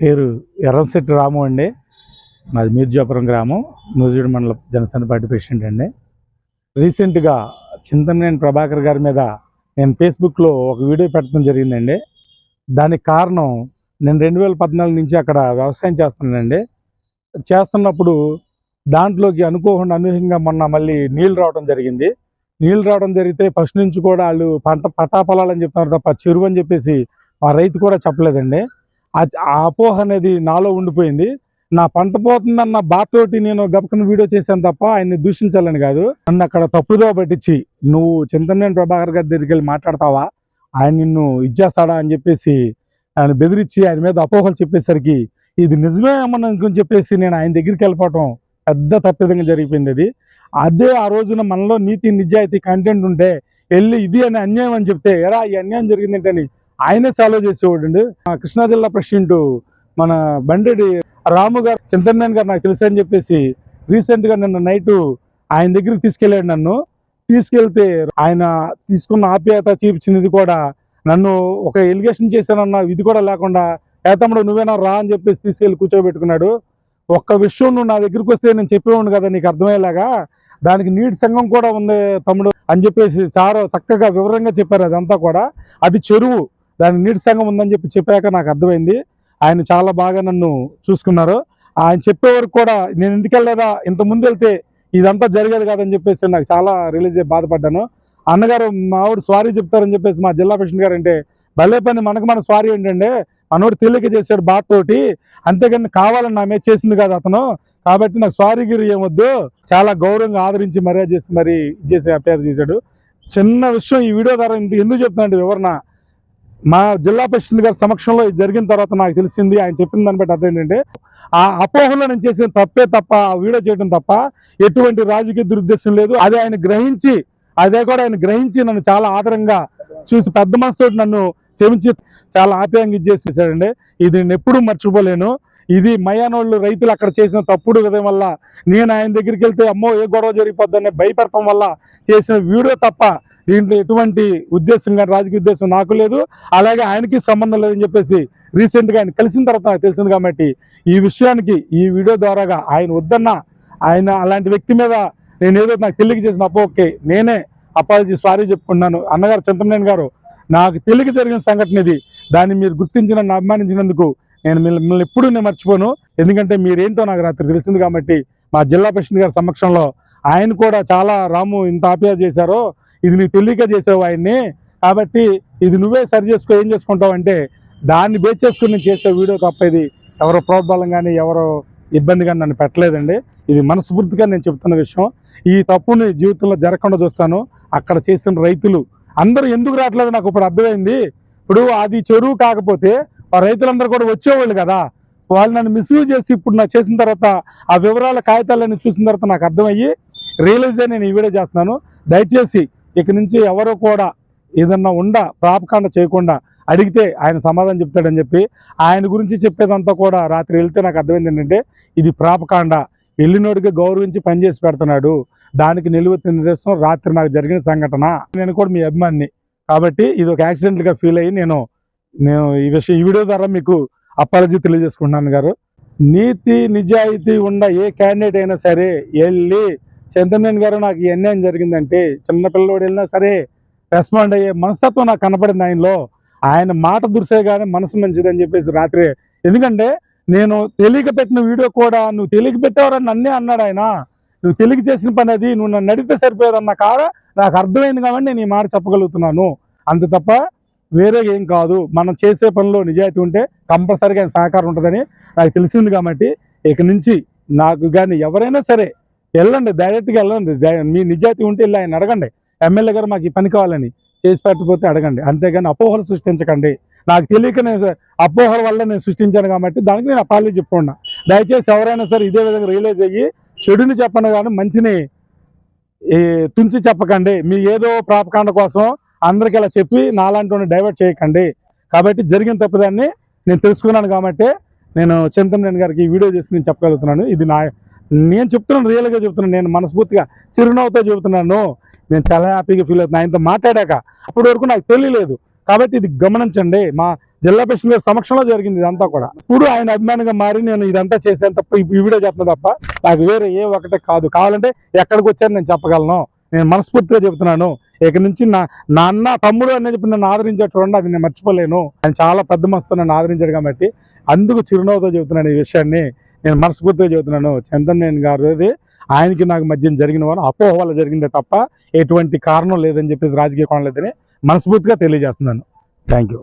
పేరు ఎర్రంశెట్టి రాము అండి. మాది మీర్జాపురం గ్రామం. నూజివీడు మండల జనసేన పార్టీ ప్రెసిడెంట్ అండి. రీసెంట్గా చింతమనేని ప్రభాకర్ గారి మీద నేను ఫేస్బుక్లో ఒక వీడియో పెట్టడం జరిగిందండి. దానికి కారణం నేను రెండు వేల పద్నాలుగు నుంచి అక్కడ వ్యవసాయం చేస్తున్నానండి. చేస్తున్నప్పుడు దాంట్లోకి అనుకోకుండా అనూహ్యంగా మొన్న మళ్ళీ నీళ్ళు రావడం జరిగింది. నీళ్ళు రావడం జరిగితే ఫస్ట్ నుంచి కూడా వాళ్ళు పంట పటాపొలాలని చెప్తున్నారు తప్ప చెరువు అని చెప్పేసి ఆ రైతు కూడా చెప్పలేదండి. ఆ- అపోహ అనేది నాలో ఉండిపోయింది. నా పంట పోతుందన్న బాధతోటి నేను గబకన వీడియో చేశాను తప్ప ఆయన్ని దూషించాలని కాదు. నన్ను అక్కడ తప్పుదో పట్టించి నువ్వు చింతమనేని ప్రభాకర్ గారి దగ్గరికి వెళ్ళి మాట్లాడతావా? ఆయన నిన్ను ఇచ్చేస్తాడా? అని చెప్పేసి ఆయన బెదిరించి ఆయన మీద అపోహలు చెప్పేసరికి ఇది నిజమే ఏమన్నా అనుకుని చెప్పేసి నేను ఆయన దగ్గరికి వెళ్ళిపోవటం పెద్ద తప్పిదంగా జరిగిపోయింది అది. అదే ఆ రోజున మనలో నీతి నిజాయితీ కంటెంట్ ఉంటే వెళ్ళి ఇది అని అన్యాయం అని చెప్తే ఎరా ఈ అన్యాయం జరిగిందంటని ఆయనే సాల్వ్ చేసేవాడు అండి. కృష్ణా జిల్లా ప్రెసిడెంట్ మన బండెడి రాము గారు చింతమనేని గారు నాకు తెలుసు అని చెప్పేసి రీసెంట్గా నిన్న నైట్ ఆయన దగ్గరికి తీసుకెళ్ళాడు నన్ను. తీసుకెళ్తే ఆయన తీసుకున్న ఆప్యాయత చూపించినది కూడా నన్ను ఒక ఎలిగేషన్ చేశానన్న ఇది కూడా లేకుండా ఏ తమ్ముడు నువ్వేనా రా అని చెప్పేసి తీసుకెళ్ళి కూర్చోబెట్టుకున్నాడు. ఒక్క విషయం నువ్వు నా దగ్గరికి వస్తే నేను చెప్పేవాడు కదా నీకు అర్థమయ్యేలాగా? దానికి నీటి సంఘం కూడా ఉంది తమ్ముడు అని చెప్పేసి సారు చక్కగా వివరంగా చెప్పారు అదంతా కూడా. అది చెరువు. దాని నీటి సంఘం ఉందని చెప్పి చెప్పాక నాకు అర్థమైంది. ఆయన చాలా బాగా నన్ను చూసుకున్నారు. ఆయన చెప్పే వరకు కూడా నేను ఇంటికి వెళ్ళేదా ఇంత ముందు వెళ్తే ఇదంతా జరిగేది కాదని చెప్పేసి నాకు చాలా రిలీజ్ అయ్యి బాధపడ్డాను. అన్నగారు మా ఆవిడ స్వారీ చెప్తారని చెప్పేసి మా జిల్లా ప్రెసిడెంట్ గారు అంటే భలే పని మనకు మన స్వారీ ఏంటంటే మనోడు తేలిక చేశాడు బాధతోటి అంతేగాని కావాలని నా మీద చేసింది కాదు అతను. కాబట్టి నాకు సారీ గిరి ఏమొద్దు చాలా గౌరవంగా ఆదరించి మర్యాద చేసి మరి ఇది చేసి అభ్యర్థి చేశాడు. చిన్న విషయం ఈ వీడియో ద్వారా ఎందుకు చెప్తున్నాడు వివరణ. మా జిల్లా ప్రెసిడెంట్ గారి సమక్షంలో ఇది జరిగిన తర్వాత నాకు తెలిసింది ఆయన చెప్పిన దాన్ని బట్టి అర్థం ఏంటంటే ఆ అపోహలో నేను చేసిన తప్పే తప్ప ఆ వీడియో చేయడం తప్ప ఎటువంటి రాజకీయ దురుద్దేశం లేదు. అదే ఆయన గ్రహించి అదే కూడా ఆయన గ్రహించి నన్ను చాలా ఆదరంగా చూసి పెద్ద మనసుతో నన్ను క్షమించి చాలా ఆప్యాయంగా ఇచ్చేసేసాడండి ఇది నేను ఎప్పుడూ మర్చిపోలేను. ఇది మయానోళ్ళు రైతులు అక్కడ చేసిన తప్పుడు విధం వల్ల నేను ఆయన దగ్గరికి వెళ్తే అమ్మో ఏ గొడవ జరిగిపోద్దనే భయపడటం వల్ల చేసిన వీడియో తప్ప దీంట్లో ఎటువంటి ఉద్దేశం కానీ రాజకీయ ఉద్దేశం నాకు లేదు. అలాగే ఆయనకి సంబంధం లేదని చెప్పేసి రీసెంట్గా ఆయన కలిసిన తర్వాత నాకు తెలిసింది కాబట్టి ఈ విషయానికి ఈ వీడియో ద్వారాగా ఆయన వద్దన్న ఆయన అలాంటి వ్యక్తి మీద నేను ఏదో నాకు తెలియక చేసిన అపోకే నేనే అపాలజీ సారీ చెప్పుకున్నాను అన్నగారు చంద్రనేని గారు నాకు తెలియక జరిగిన సంఘటన ఇది. దాన్ని మీరు గుర్తించి నన్ను అభిమానించినందుకు నేను మిమ్మల్ని మిమ్మల్ని ఎప్పుడూ నేను మర్చిపోను. ఎందుకంటే మీరేంటో నాకు రాత్రి తెలిసింది కాబట్టి మా జిల్లా ప్రెసిడెంట్ గారి సమక్షంలో ఆయన కూడా చాలా రాము ఇంత ఆప్యాయ చేశారో ఇది నీకు తెలియక చేసావు ఆయన్ని. కాబట్టి ఇది నువ్వే సరి చేసుకో ఏం చేసుకుంటావు అంటే దాన్ని బేస్ చేసుకుని నేను చేసే వీడియో తప్ప ఇది ఎవరో ప్రోద్బలం కానీ ఎవరో ఇబ్బంది కానీ నన్ను పెట్టలేదండి. ఇది మనస్ఫూర్తిగా నేను చెప్తున్న విషయం. ఈ తప్పుని జీవితంలో జరగకుండా చూస్తాను. అక్కడ చేసిన రైతులు అందరూ ఎందుకు రావట్లేదు నాకు ఇప్పుడు అర్థమైంది. ఇప్పుడు అది చెరువు కాకపోతే ఆ రైతులందరూ కూడా వచ్చేవాళ్ళు కదా. వాళ్ళు నన్ను మిస్యూజ్ చేసి ఇప్పుడు నాకు చేసిన తర్వాత ఆ వివరాల కాగితాలన్నీ చూసిన తర్వాత నాకు అర్థమయ్యి రియలైజ్ అయ్యి నేను ఈ వీడియో చేస్తున్నాను. దయచేసి ఇక నుంచి ఎవరు కూడా ఏదన్నా ఉండ ప్రాపకాండ చేయకుండా అడిగితే ఆయన సమాధానం చెప్తాడని చెప్పి ఆయన గురించి చెప్పేదంతా కూడా రాత్రి వెళ్తే నాకు అర్థమైంది ఏంటంటే ఇది ప్రాపకాండ వెళ్ళినోడికి గౌరవించి పనిచేసి పెడుతున్నాడు. దానికి నిలువెత్తిన నిదర్శనం రాత్రి నాకు జరిగిన సంఘటన. నేను కూడా మీ అభిమాని. కాబట్టి ఇది ఒక యాక్సిడెంట్గా ఫీల్ అయ్యి నేను నేను ఈ విషయం ఈ వీడియో ద్వారా మీకు అపాలజీ తెలియజేసుకుంటున్నాను గారు. నీతి నిజాయితీ ఉన్న ఏ క్యాండిడేట్ అయినా సరే వెళ్ళి చంద్రనేని గారు నాకు ఈ అన్యాయం జరిగిందంటే చిన్నపిల్లవాడు వెళ్ళినా సరే రెస్పాండ్ అయ్యే మనస్తత్వం నాకు కనపడింది ఆయనలో. ఆయన మాట దురిసే కానీ మనసు మంచిదని చెప్పేసి రాత్రి ఎందుకంటే నేను తెలియక పెట్టిన వీడియో కూడా నువ్వు తెలియక పెట్టేవారని నన్నే అన్నాడు ఆయన. నువ్వు తెలియక చేసిన పని అది నువ్వు నన్ను అడిగితే సరిపోయేదన్న కాడ నాకు అర్థమైంది కాబట్టి నేను ఈ మాట చెప్పగలుగుతున్నాను. అంత తప్ప వేరే ఏం కాదు. మనం చేసే పనిలో నిజాయితీ ఉంటే కంపల్సరీగా ఆయన సహకారం ఉంటుందని నాకు తెలిసింది కాబట్టి ఇక నుంచి నాకు కానీ ఎవరైనా సరే వెళ్ళండి డైరెక్ట్గా వెళ్ళండి. మీ నిజాయితీ ఉంటే వెళ్ళి ఆయన అడగండి. ఎమ్మెల్యే గారు మాకు ఈ పని కావాలని చేసి పెట్టకపోతే అడగండి. అంతేగాని అపోహలు సృష్టించకండి. నాకు తెలియక నేను అపోహల వల్ల నేను సృష్టించాను కాబట్టి దానికి నేను అపాలి చెప్పుకున్నా. దయచేసి ఎవరైనా సరే ఇదే విధంగా రియలైజ్ అయ్యి చెడుని చెప్పను కానీ మంచిని తుంచి చెప్పకండి. మీ ఏదో ప్రాపకాండ కోసం అందరికి ఇలా చెప్పి నాలాంటి డైవర్ట్ చేయకండి. కాబట్టి జరిగిన తప్పుదాన్ని నేను తెలుసుకున్నాను కాబట్టి నేను చింతమనేని గారికి ఈ వీడియో చేసి నేను చెప్పగలుగుతున్నాను. ఇది నా నేను చెప్తున్నాను రియల్గా చెప్తున్నాను నేను మనస్ఫూర్తిగా చిరునవ్వుతో చెబుతున్నాను నేను చాలా హ్యాపీగా ఫీల్ అవుతున్నాను ఆయనతో మాట్లాడాక అప్పటి వరకు నాకు తెలియలేదు. కాబట్టి ఇది గమనించండి మా జిల్లా ప్రెసిడెంట్ గారి సమక్షంలో జరిగింది ఇదంతా కూడా. ఇప్పుడు ఆయన అభిమానిగా మారి నేను ఇదంతా చేశాను తప్ప ఈ వీడియో చెప్తున్నా తప్ప నాకు వేరే ఏ ఒకటే కాదు. కావాలంటే ఎక్కడికి వచ్చాను నేను చెప్పగలను. నేను మనస్ఫూర్తిగా చెబుతున్నాను ఇక నుంచి నా నాన్న తమ్ముడు అనేది చెప్పి నన్ను ఆదరించాడు చూడండి అది నేను మర్చిపోలేను. ఆయన చాలా పెద్ద మనసుతో నన్ను ఆదరించాడు కాబట్టి అందుకు చిరునవ్వుతో చెబుతున్నాను ఈ విషయాన్ని. నేను మనస్ఫూర్తిగా చెబుతున్నాను. చంద్రనేని గారు ఆయనకి నాకు మధ్య జరిగిన వారు అపోహ వల్ల జరిగిందే తప్ప ఎటువంటి కారణం లేదని చెప్పేసి రాజకీయ కోణం లేదని మనస్ఫూర్తిగా తెలియజేస్తున్నాను. Thank you